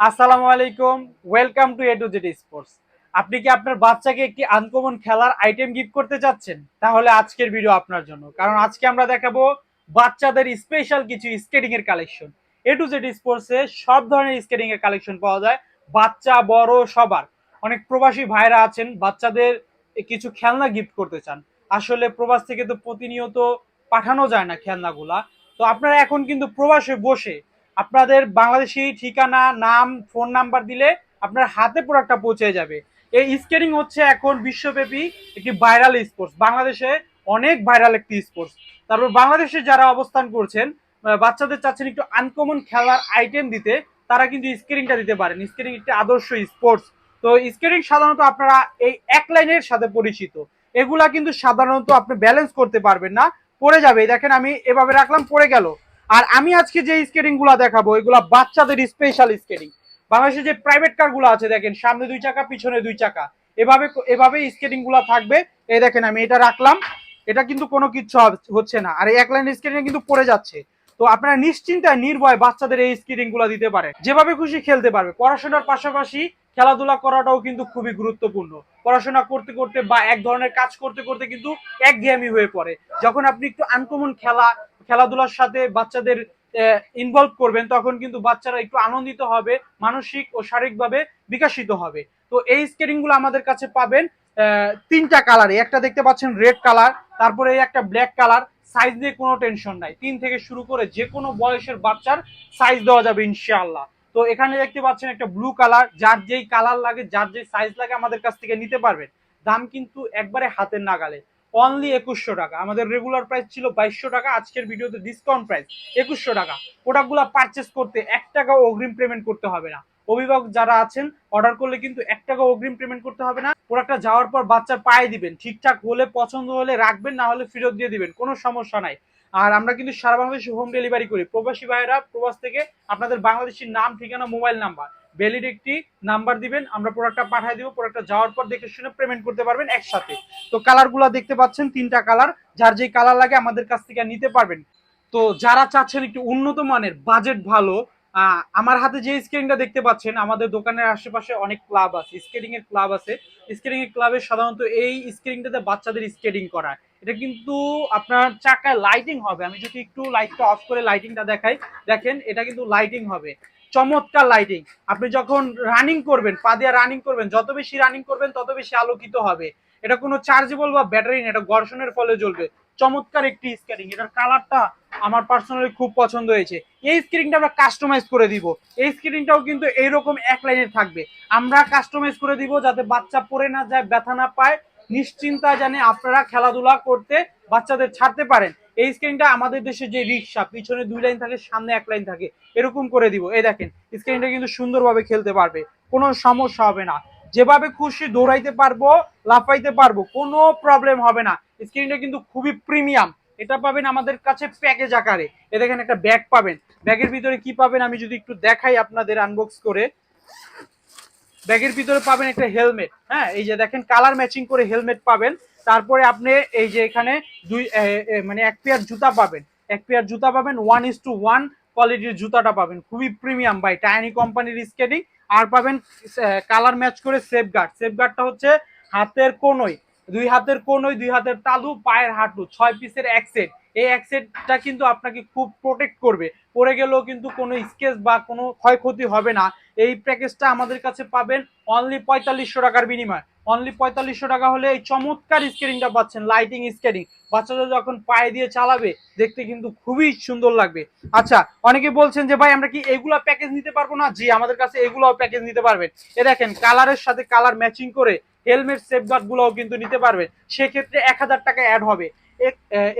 আসসালামু আলাইকুম welcome to A to Z sports আপনি কি আপনার বাচ্চাকে একটি আনকমন খেলার আইটেম গিফট করতে চাচ্ছেন? তাহলে আজকের ভিডিও আপনার জন্য। কারণ আজকে আমরা দেখাবো বাচ্চাদের স্পেশাল কিছু স্কেটিং এর কালেকশন এ টু জেড স্পোর্টসে সব ধরনের স্কেটিং এর কালেকশন পাওয়া যায়, বাচ্চা, বড়, সবার। অনেক প্রবাসী ভাইরা আছেন, বাচ্চাদের কিছু খেলনা গিফট করতে চান। আসলে প্রবাস থেকে তো প্রতিনিয়ত পাঠানো যায় না খেলনাগুলা। তো আপনারা এখন কিন্তু প্রবাসে বসে আপনাদের বাংলাদেশি ঠিকানা, নাম, ফোন নাম্বার দিলে আপনার হাতে প্রোডাক্টটা পৌঁছে যাবে। এই স্কেটিং হচ্ছে এখন বিশ্বব্যাপী একটি ভাইরাল স্পোর্টস বাংলাদেশে অনেক ভাইরাল একটি স্পোর্টস তারপর বাংলাদেশে যারা অবস্থান করছেন বাচ্চাদের চাচ্ছেন একটু আনকমন খেলার আইটেম দিতে, তারা কিন্তু স্কেটিংটা দিতে পারেন। স্কেটিং একটি আদর্শ স্পোর্টস তো স্কেটিং সাধারণত আপনারা এই এক লাইনের সাথে পরিচিত। এগুলা কিন্তু সাধারণত আপনি ব্যালেন্স করতে পারবেন না। পড়ে যাবে। দেখেন আমি এভাবে রাখলাম, পড়ে গেল। আর আমি আজকে যে স্কেটিংগুলা দেখাবো, এগুলা বাচ্চাদের স্পেশাল স্কেটিং বাংলাদেশে যে প্রাইভেট কারগুলো আছে, দেখেন, সামনে দুই চাকা, পিছনে দুই চাকা। এভাবে এভাবে স্কেটিংগুলা থাকবে। এই দেখেন, আমি এটা রাখলাম। এটা কিন্তু কোনো হব- হচ্ছে না। আর এক লাইন স্কেটিং কিন্তু পড়ে যাচ্ছে। তো আপনারা নিশ্চিন্তায়, নির্ভয় বাচ্চাদের এই স্কেটিংগুলা দিতে পারে। যেভাবে খুশি খেলতে পারবে। পড়াশোনার পাশাপাশি খেলাধুলা করাটাও কিন্তু খুবই গুরুত্বপূর্ণ। পড়াশোনা করতে করতে বা এক ধরনের কাজ করতে করতে কিন্তু একঘেয়েমি হয়ে পড়ে। যখন আপনি একটু আনকমন খেলা খেলাধুলার সাথে বাচ্চাদের ইনভলভ করবেন, তখন কিন্তু বাচ্চারা একটু আনন্দিত হবে, মানসিক ও শারীরিকভাবে বিকাশিত হবে। তো এই স্কেটিংগুলো আমাদের কাছে পাবেন তিনটা কালারে একটা দেখতে পাচ্ছেন রেড কালার তারপরে একটা ব্ল্যাক কালার সাইজ নিয়ে কোনো টেনশন নাই। তিন থেকে শুরু করে যে কোনো বয়সের বাচ্চার সাইজ দেওয়া যাবে ইনশাআল্লাহ। তো এখানে দেখতে পাচ্ছেন একটা ব্লু কালার যার যেই কালার লাগে, যার যেই সাইজ লাগে আমাদের কাছ থেকে নিতে পারবেন। দাম কিন্তু একবারে হাতের নাগালে। অনলি একুশশো টাকা। আমাদের রেগুলার প্রাইস ছিল বাইশশো টাকা, আজকের ভিডিওতে ডিসকাউন্ট প্রাইস একুশশো টাকা। প্রোডাক্টগুলো পারচেস করতে এক টাকাও অগ্রিম পেমেন্ট করতে হবে না। অভিভাবক যারা আছেন অর্ডার করলে কিন্তু এক টাকা অগ্রিম পেমেন্ট করতে হবে না। প্রোডাক্টটা যাওয়ার পর বাচ্চার পায়ে দিবেন। ঠিকঠাক হলে, পছন্দ হলে রাখবেন, না হলে ফেরত দিয়ে দিবেন। কোনো সমস্যা নাই। আর আমরা কিন্তু সারা বাংলাদেশে হোম ডেলিভারি করি। প্রবাসী ভাইয়েরা, প্রবাস থেকে আপনাদের বাংলাদেশের নাম, ঠিকানা মোবাইল নাম্বার ভ্যালিড একটি নাম্বার দিবেন, আমরা প্রোডাক্টটা পাঠিয়ে দিব প্রোডাক্টটা যাওয়ার পর দেখে শুনে পেমেন্ট করতে পারবেন একসাথে। তো কালারগুলো দেখতে পাচ্ছেন, তিনটা কালার যার যেই কালার লাগে আমাদের কাছ থেকে নিতে পারবেন। তো যারা চাচ্ছেন একটু উন্নত মানের বাজেট ভালো আমার হাতে যে স্কেটিংটা দেখতে পাচ্ছেন, আমাদের দোকানের আশেপাশে অনেক ক্লাব আছে স্কেটিং এর ক্লাব আছে। স্কেটিং এর ক্লাবে সাধারণত এই স্কেটিংটাতে বাচ্চাদের স্কেটিং করা এটা কিন্তু আপনার চাকায় লাইটিং হবে। আমি যদি একটু লাইটটা অফ করে লাইটিংটা দেখাই, দেখেন এটা কিন্তু লাইটিং হবে। চমৎকার লাইটিং আপনি যখন রানিং করবেন, পা দিয়ে রানিং করবেন, যত বেশি রানিং করবেন, তত বেশি আলোকিত হবে। এটা কোনো চার্জেবল বা ব্যাটারি না, এটা ঘর্ষণের ফলে জ্বলবে। চমৎকার একটি স্কেটিং এটার কালারটা আমার পার্সোনালি খুব পছন্দ হয়েছে। এই স্ক্রিনটা আমরা কাস্টমাইজ করে দিব। এই স্ক্রিনটাও কিন্তু এইরকম এক লাইনের থাকবে। আমরা কাস্টমাইজ করে দিব যাতে বাচ্চা পড়ে না যায়, ব্যথা না পায়। নিশ্চিন্তা জানে আপনারা খেলাধুলা করতে বাচ্চাদের ছাড়তে পারেন। এই স্ক্রিনটা আমাদের দেশে যে রিক্সা, পিছনে দুই লাইন থাকে, সামনে এক লাইন থাকে, এরকম করে দিব। এই দেখেন স্ক্রিনটা কিন্তু সুন্দরভাবে খেলতে পারবে। কোনো সমস্যা হবে না। যেভাবে খুশি দৌড়াইতে পারব, লাফাইতে পারব, কোনো প্রবলেম হবে না। স্ক্রিনটা কিন্তু খুবই প্রিমিয়াম এটা পাবেন আমাদের কাছে প্যাকেজ আকারে। এ দেখেন একটা ব্যাগ পাবেন। ব্যাগের ভিতরে কি পাবেন আমি যদি একটু দেখাই আপনাদের আনবক্স করে। ব্যাগের ভিতরে পাবেন একটা হেলমেট হ্যাঁ? এই যে দেখেন কালার ম্যাচিং করে হেলমেট পাবেন। তারপরে আপনি এই যে এখানে দুই মানে এক পেয়ার জুতা পাবেন। এক পেয়ার জুতা পাবেন ওয়ান ইস টু ওয়ান কোয়ালিটির জুতাটা পাবেন। খুবই প্রিমিয়াম বাই টাইনি কোম্পানির স্কেটিং আর পাবেন কালার ম্যাচ করে সেফ গার্ড সেফ গার্ডটা হচ্ছে হাতের কোনোই দুই হাতের কোনোই দুই হাতের তালু, পায়ের হাঁটু, ছয় পিসের এক সেট এই এক সেটটা কিন্তু আপনাকে খুব প্রোটেক্ট করবে। পড়ে গেলেও কিন্তু কোনো স্কেচ বা কোনো ক্ষয়ক্ষতি হবে না। এই প্যাকেজটা আমাদের কাছে পাবেন অনলি পঁয়তাল্লিশশো টাকার বিনিময়। অনলি পঁয়তাল্লিশশো টাকা হলে এই চমৎকার স্কেটিংটা পাচ্ছেন লাইটিং স্কেটিং বাচ্চাদের যখন পায়ে দিয়ে চালাবে, দেখতে কিন্তু খুবই সুন্দর লাগবে। আচ্ছা অনেকে বলছেন যে ভাই, আমরা কি এগুলা প্যাকেজ নিতে পারব না? জি, আমাদের কাছে এগুলাও প্যাকেজ নিতে পারবেন। এ দেখেন কালারের সাথে কালার ম্যাচিং করে হেলমেট সেফগার্ড গুলোও কিন্তু নিতে পারবেন। সেক্ষেত্রে এক হাজার টাকা অ্যাড হবে।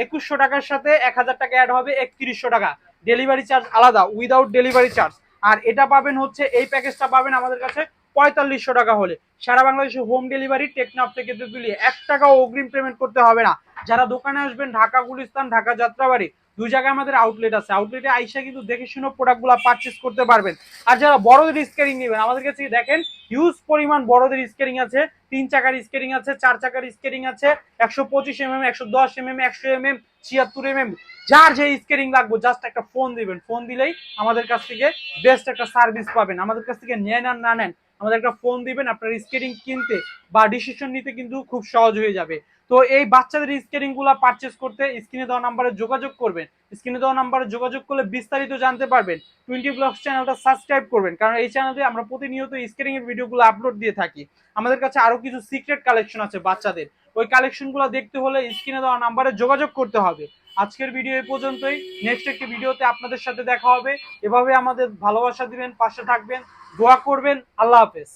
একুশশো টাকার সাথে এক হাজার টাকা অ্যাড হবে একত্রিশশো টাকা। ডেলিভারি চার্জ আলাদা উইদাউট ডেলিভারি চার্জ আর এটা পাবেন হচ্ছে, এই প্যাকেজটা পাবেন আমাদের কাছে পঁয়তাল্লিশশো টাকা হলে। সারা বাংলাদেশে হোম ডেলিভারি টেকনাফ থেকে তেঁতুলিয়া এক টাকাও অগ্রিম পেমেন্ট করতে হবে না। যারা দোকানে আসবেন, ঢাকা, গুলিস্তান, ঢাকা, যাত্রাবাড়ি, দুই জায়গায় আমাদের আউটলেট আছে। আউটলেটে আইসা কিন্তু দেখে শুনে প্রোডাক্টগুলো পারচেস করতে পারবেন। আর যারা বড়দের স্কেরিং নেবেন, আমাদের কাছে দেখেন হিউজ পরিমাণ বড়দের স্কেরিং আছে। তিন চাকার স্কেটিং আছে, চার চাকার স্কেটিং আছে, একশো পঁচিশ এম এম একশো দশ এম এম একশো এম এম ছিয়াত্তর এম এম যার যে স্কেটিং লাগবে জাস্ট একটা ফোন দিবেন। ফোন দিলেই আমাদের কাছ থেকে বেস্ট একটা সার্ভিস পাবেন। আমাদের কাছ থেকে নেন আর না নেন, আমাদের একটা ফোন দিবেন, আপনার স্কেটিং কিনতে বা ডিসিশন নিতে কিন্তু খুব সহজ হয়ে যাবে। তো এই বাচ্চাদের স্কেটিংগুলা পারচেস করতে স্ক্রিনে দেওয়া নাম্বারে যোগাযোগ করবেন। স্ক্রিনে দেওয়া নাম্বারে যোগাযোগ করলে বিস্তারিত জানতে পারবেন। টোয়েন্টি ব্লগস চ্যানেলটা সাবস্ক্রাইব করবেন, কারণ এই চ্যানেলে আমরা প্রতিনিয়ত স্কেটিং এর ভিডিওগুলো আপলোড দিয়ে থাকি। আমাদের কাছে আরও কিছু সিক্রেট কালেকশন আছে বাচ্চাদের। ওই কালেকশনগুলো দেখতে হলে স্ক্রিনে দেওয়া নাম্বারে যোগাযোগ করতে হবে। আজকের ভিডিও এই পর্যন্তই। নেক্সট একটি ভিডিওতে আপনাদের সাথে দেখা হবে। এভাবে আমাদের ভালোবাসা দিবেন, পাশে থাকবেন, দোয়া করবেন। আল্লাহ হাফেজ।